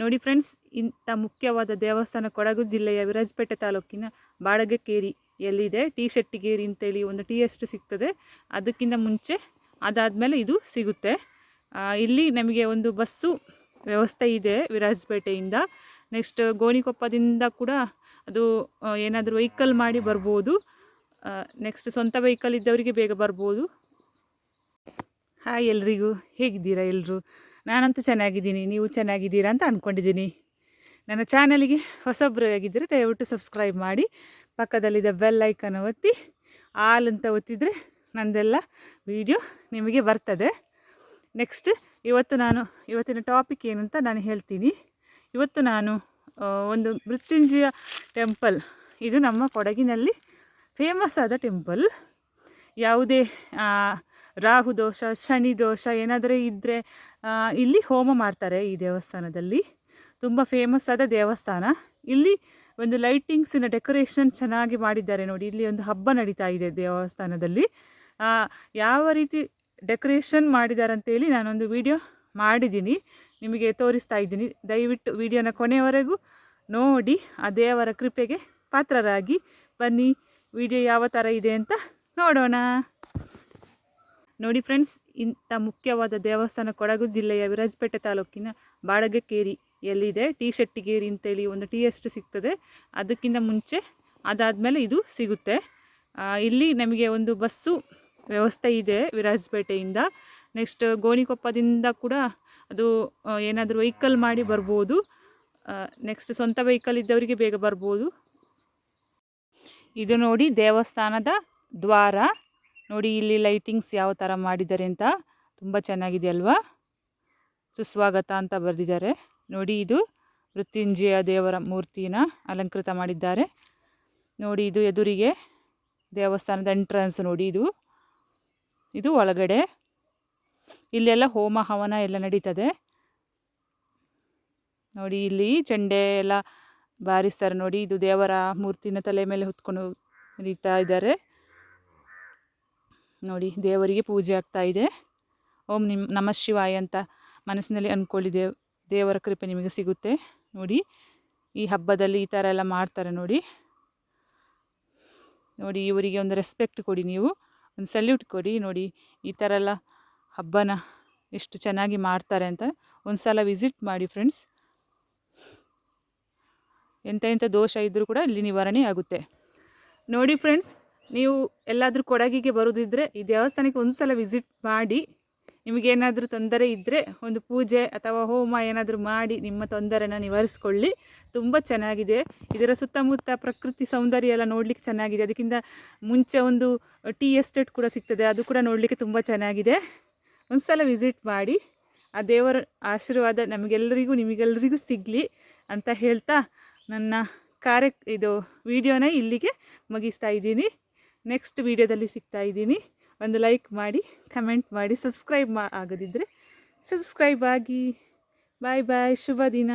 ನೋಡಿ ಫ್ರೆಂಡ್ಸ್, ಇಂಥ ಮುಖ್ಯವಾದ ದೇವಸ್ಥಾನ ಕೊಡಗು ಜಿಲ್ಲೆಯ ವಿರಾಜಪೇಟೆ ತಾಲೂಕಿನ ಬಾಡಗಕೇರಿ ಎಲ್ಲಿದೆ ಟಿ ಶೆಟ್ಟಿಗೇರಿ ಅಂತೇಳಿ ಒಂದು ಟೀ ಎಷ್ಟು ಸಿಗ್ತದೆ. ಅದಕ್ಕಿಂತ ಮುಂಚೆ ಅದಾದಮೇಲೆ ಇದು ಸಿಗುತ್ತೆ. ಇಲ್ಲಿ ನಮಗೆ ಒಂದು ಬಸ್ಸು ವ್ಯವಸ್ಥೆ ಇದೆ ವಿರಾಜಪೇಟೆಯಿಂದ. ನೆಕ್ಸ್ಟ್ ಗೋಣಿಕೊಪ್ಪದಿಂದ ಕೂಡ ಅದು ಏನಾದರೂ ವೆಹಿಕಲ್ ಮಾಡಿ ಬರ್ಬೋದು. ನೆಕ್ಸ್ಟ್ ಸ್ವಂತ ವೆಹಿಕಲ್ ಇದ್ದವರಿಗೆ ಬೇಗ ಬರ್ಬೋದು. ಹಾಯ್ ಎಲ್ರಿಗೂ, ಹೇಗಿದ್ದೀರಾ ಎಲ್ಲರೂ ನಾನಂತೂ ಚೆನ್ನಾಗಿದ್ದೀನಿ, ನೀವು ಚೆನ್ನಾಗಿದ್ದೀರಾ ಅಂತ ಅಂದ್ಕೊಂಡಿದ್ದೀನಿ ನನ್ನ ಚಾನಲಿಗೆ ಹೊಸಬ್ರು ಆಗಿದ್ದರೆ ದಯವಿಟ್ಟು ಸಬ್ಸ್ಕ್ರೈಬ್ ಮಾಡಿ, ಪಕ್ಕದಲ್ಲಿದ್ದ ಬೆಲ್ ಐಕನ್ ಒತ್ತಿ, ಆಲ್ ಅಂತ ಒತ್ತಿದರೆ ನಂದೆಲ್ಲ ವಿಡಿಯೋ ನಿಮಗೆ ಬರ್ತದೆ. ನೆಕ್ಸ್ಟ್, ಇವತ್ತು ನಾನು, ಇವತ್ತಿನ ಟಾಪಿಕ್ ಏನಂತ ನಾನು ಹೇಳ್ತೀನಿ. ಇವತ್ತು ನಾನು ಒಂದು ಮೃತ್ಯುಂಜಯ ಟೆಂಪಲ್, ಇದು ನಮ್ಮ ಕೊಡಗಿನಲ್ಲಿ ಫೇಮಸ್ ಆದ ಟೆಂಪಲ್. ಯಾವುದೇ ರಾಹು ದೋಷ, ಶನಿ ದೋಷ ಏನಾದರೂ ಇದ್ದರೆ ಇಲ್ಲಿ ಹೋಮ ಮಾಡ್ತಾರೆ ಈ ದೇವಸ್ಥಾನದಲ್ಲಿ. ತುಂಬ ಫೇಮಸ್ ಆದ ದೇವಸ್ಥಾನ. ಇಲ್ಲಿ ಒಂದು ಲೈಟಿಂಗ್ಸಿನ ಡೆಕೋರೇಷನ್ ಚೆನ್ನಾಗಿ ಮಾಡಿದ್ದಾರೆ ನೋಡಿ. ಇಲ್ಲಿ ಒಂದು ಹಬ್ಬ ನಡೀತಾ ಇದೆ ದೇವಸ್ಥಾನದಲ್ಲಿ. ಯಾವ ರೀತಿ ಡೆಕೋರೇಷನ್ ಮಾಡಿದ್ದಾರೆ ಅಂತೇಳಿ ನಾನೊಂದು ವಿಡಿಯೋ ಮಾಡಿದ್ದೀನಿ. ನಿಮಗೆ ತೋರಿಸ್ತಾ ಇದ್ದೀನಿ. ದಯವಿಟ್ಟು ವಿಡಿಯೋನ ಕೊನೆಯವರೆಗೂ ನೋಡಿ, ಆ ದೇವರ ಕೃಪೆಗೆ ಪಾತ್ರರಾಗಿ ಬನ್ನಿ. ವಿಡಿಯೋ ಯಾವ ಥರ ಇದೆ ಅಂತ ನೋಡೋಣ. ನೋಡಿ ಫ್ರೆಂಡ್ಸ್, ಇಂಥ ಮುಖ್ಯವಾದ ದೇವಸ್ಥಾನ ಕೊಡಗು ಜಿಲ್ಲೆಯ ವಿರಾಜಪೇಟೆ ತಾಲೂಕಿನ ಬಾಡಗಕೇರಿ ಎಲ್ಲಿದೆ ಟಿ ಶೆಟ್ಟಿಗೇರಿ ಅಂತೇಳಿ ಒಂದು ಟೀ ಎಷ್ಟು ಸಿಗ್ತದೆ. ಅದಕ್ಕಿಂತ ಮುಂಚೆ ಅದಾದಮೇಲೆ ಇದು ಸಿಗುತ್ತೆ. ಇಲ್ಲಿ ನಮಗೆ ಒಂದು ಬಸ್ಸು ವ್ಯವಸ್ಥೆ ಇದೆ ವಿರಾಜಪೇಟೆಯಿಂದ. ನೆಕ್ಸ್ಟ್ ಗೋಣಿಕೊಪ್ಪದಿಂದ ಕೂಡ ಅದು ಏನಾದರೂ ವೆಹಿಕಲ್ ಮಾಡಿ ಬರ್ಬೋದು. ನೆಕ್ಸ್ಟ್ ಸ್ವಂತ ವೆಹಿಕಲ್ ಇದ್ದವರಿಗೆ ಬೇಗ ಬರ್ಬೋದು. ಇದು ನೋಡಿ ದೇವಸ್ಥಾನದ ದ್ವಾರ. ನೋಡಿ ಇಲ್ಲಿ ಲೈಟಿಂಗ್ಸ್ ಯಾವ ಥರ ಮಾಡಿದ್ದಾರೆ ಅಂತ ತುಂಬ ಚೆನ್ನಾಗಿದೆ ಅಲ್ವಾ? ಸುಸ್ವಾಗತ ಅಂತ ಬರೆದಿದ್ದಾರೆ. ನೋಡಿ ಇದು ಮೃತ್ಯುಂಜಯ ದೇವರ ಮೂರ್ತಿನ ಅಲಂಕೃತ ಮಾಡಿದ್ದಾರೆ. ನೋಡಿ ಇದು ಎದುರಿಗೆ ದೇವಸ್ಥಾನದ ಎಂಟ್ರೆನ್ಸ್ ನೋಡಿ ಇದು. ಇದು ಒಳಗಡೆ. ಇಲ್ಲೆಲ್ಲ ಹೋಮ ಹವನ ಎಲ್ಲ ನಡೀತದೆ. ನೋಡಿ ಇಲ್ಲಿ ಚೆಂಡೆ ಎಲ್ಲ ಬಾರಿಸ್ತಾರೆ ನೋಡಿ. ಇದು ದೇವರ ಮೂರ್ತಿನ ತಲೆ ಮೇಲೆ ಹೊತ್ಕೊಂಡು ನಡೀತಾ ಇದ್ದಾರೆ. ನೋಡಿ, ದೇವರಿಗೆ ಪೂಜೆ ಆಗ್ತಾ ಇದೆ. ಓಂ ನಿಮ್, ನಮ ಶಿವಾಯ ಅಂತ ಮನಸ್ಸಿನಲ್ಲಿ ಅಂದ್ಕೊಳ್ಳಿ ದೇವ್ ದೇವರ ಕೃಪೆ ನಿಮಗೆ ಸಿಗುತ್ತೆ. ನೋಡಿ, ಈ ಹಬ್ಬದಲ್ಲಿ ಈ ಥರ ಎಲ್ಲ ಮಾಡ್ತಾರೆ ನೋಡಿ. ನೋಡಿ, ಇವರಿಗೆ ಒಂದು ರೆಸ್ಪೆಕ್ಟ್ ಕೊಡಿ ನೀವು, ಒಂದು ಸಲ್ಯೂಟ್ ಕೊಡಿ. ನೋಡಿ, ಈ ಥರ ಎಲ್ಲ ಹಬ್ಬನ ಎಷ್ಟು ಚೆನ್ನಾಗಿ ಮಾಡ್ತಾರೆ ಅಂತ ಒಂದು ಸಲ ವಿಸಿಟ್ ಮಾಡಿ ಫ್ರೆಂಡ್ಸ್ ಎಂಥ ಎಂಥ ದೋಷ ಇದ್ದರೂ ಕೂಡ ಇಲ್ಲಿ ನಿವಾರಣೆ ಆಗುತ್ತೆ. ನೋಡಿ ಫ್ರೆಂಡ್ಸ್ ನೀವು ಎಲ್ಲಾದರೂ ಕೊಡಗಿಗೆ ಬರೋದಿದ್ದರೆ ಈ ದೇವಸ್ಥಾನಕ್ಕೆ ಒಂದು ಸಲ ವಿಸಿಟ್ ಮಾಡಿ ನಿಮಗೇನಾದರೂ ತೊಂದರೆ ಇದ್ದರೆ ಒಂದು ಪೂಜೆ ಅಥವಾ ಹೋಮ ಏನಾದರೂ ಮಾಡಿ ನಿಮ್ಮ ತೊಂದರೆನ ನಿವಾರಿಸ್ಕೊಳ್ಳಿ. ತುಂಬ ಚೆನ್ನಾಗಿದೆ. ಇದರ ಸುತ್ತಮುತ್ತ ಪ್ರಕೃತಿ ಸೌಂದರ್ಯ ಎಲ್ಲ ನೋಡಲಿಕ್ಕೆ ಚೆನ್ನಾಗಿದೆ. ಅದಕ್ಕಿಂತ ಮುಂಚೆ ಒಂದು ಟೀ ಎಸ್ಟೇಟ್ ಕೂಡ ಸಿಗ್ತದೆ, ಅದು ಕೂಡ ನೋಡಲಿಕ್ಕೆ ತುಂಬ ಚೆನ್ನಾಗಿದೆ. ಒಂದು ಸಲ ವಿಸಿಟ್ ಮಾಡಿ, ಆ ದೇವರ ಆಶೀರ್ವಾದ ನಮಗೆಲ್ಲರಿಗೂ, ನಿಮಗೆಲ್ಲರಿಗೂ ಸಿಗಲಿ ಅಂತ ಹೇಳ್ತಾ ನನ್ನ ಕಾರ್ಯ ಇದು ವಿಡಿಯೋನ ಇಲ್ಲಿಗೆ ಮುಗಿಸ್ತಾ ಇದ್ದೀನಿ. ನೆಕ್ಸ್ಟ್ ವಿಡಿಯೋದಲ್ಲಿ ಸಿಗ್ತಾ ಇದ್ದೀನಿ. ಒಂದು ಲೈಕ್ ಮಾಡಿ, ಕಮೆಂಟ್ ಮಾಡಿ, ಸಬ್ಸ್ಕ್ರೈಬ್ ಮಾ ಆಗದಿದ್ದರೆ ಸಬ್ಸ್ಕ್ರೈಬ್ ಆಗಿ. ಬಾಯ್ ಬಾಯ್, ಶುಭ ದಿನ.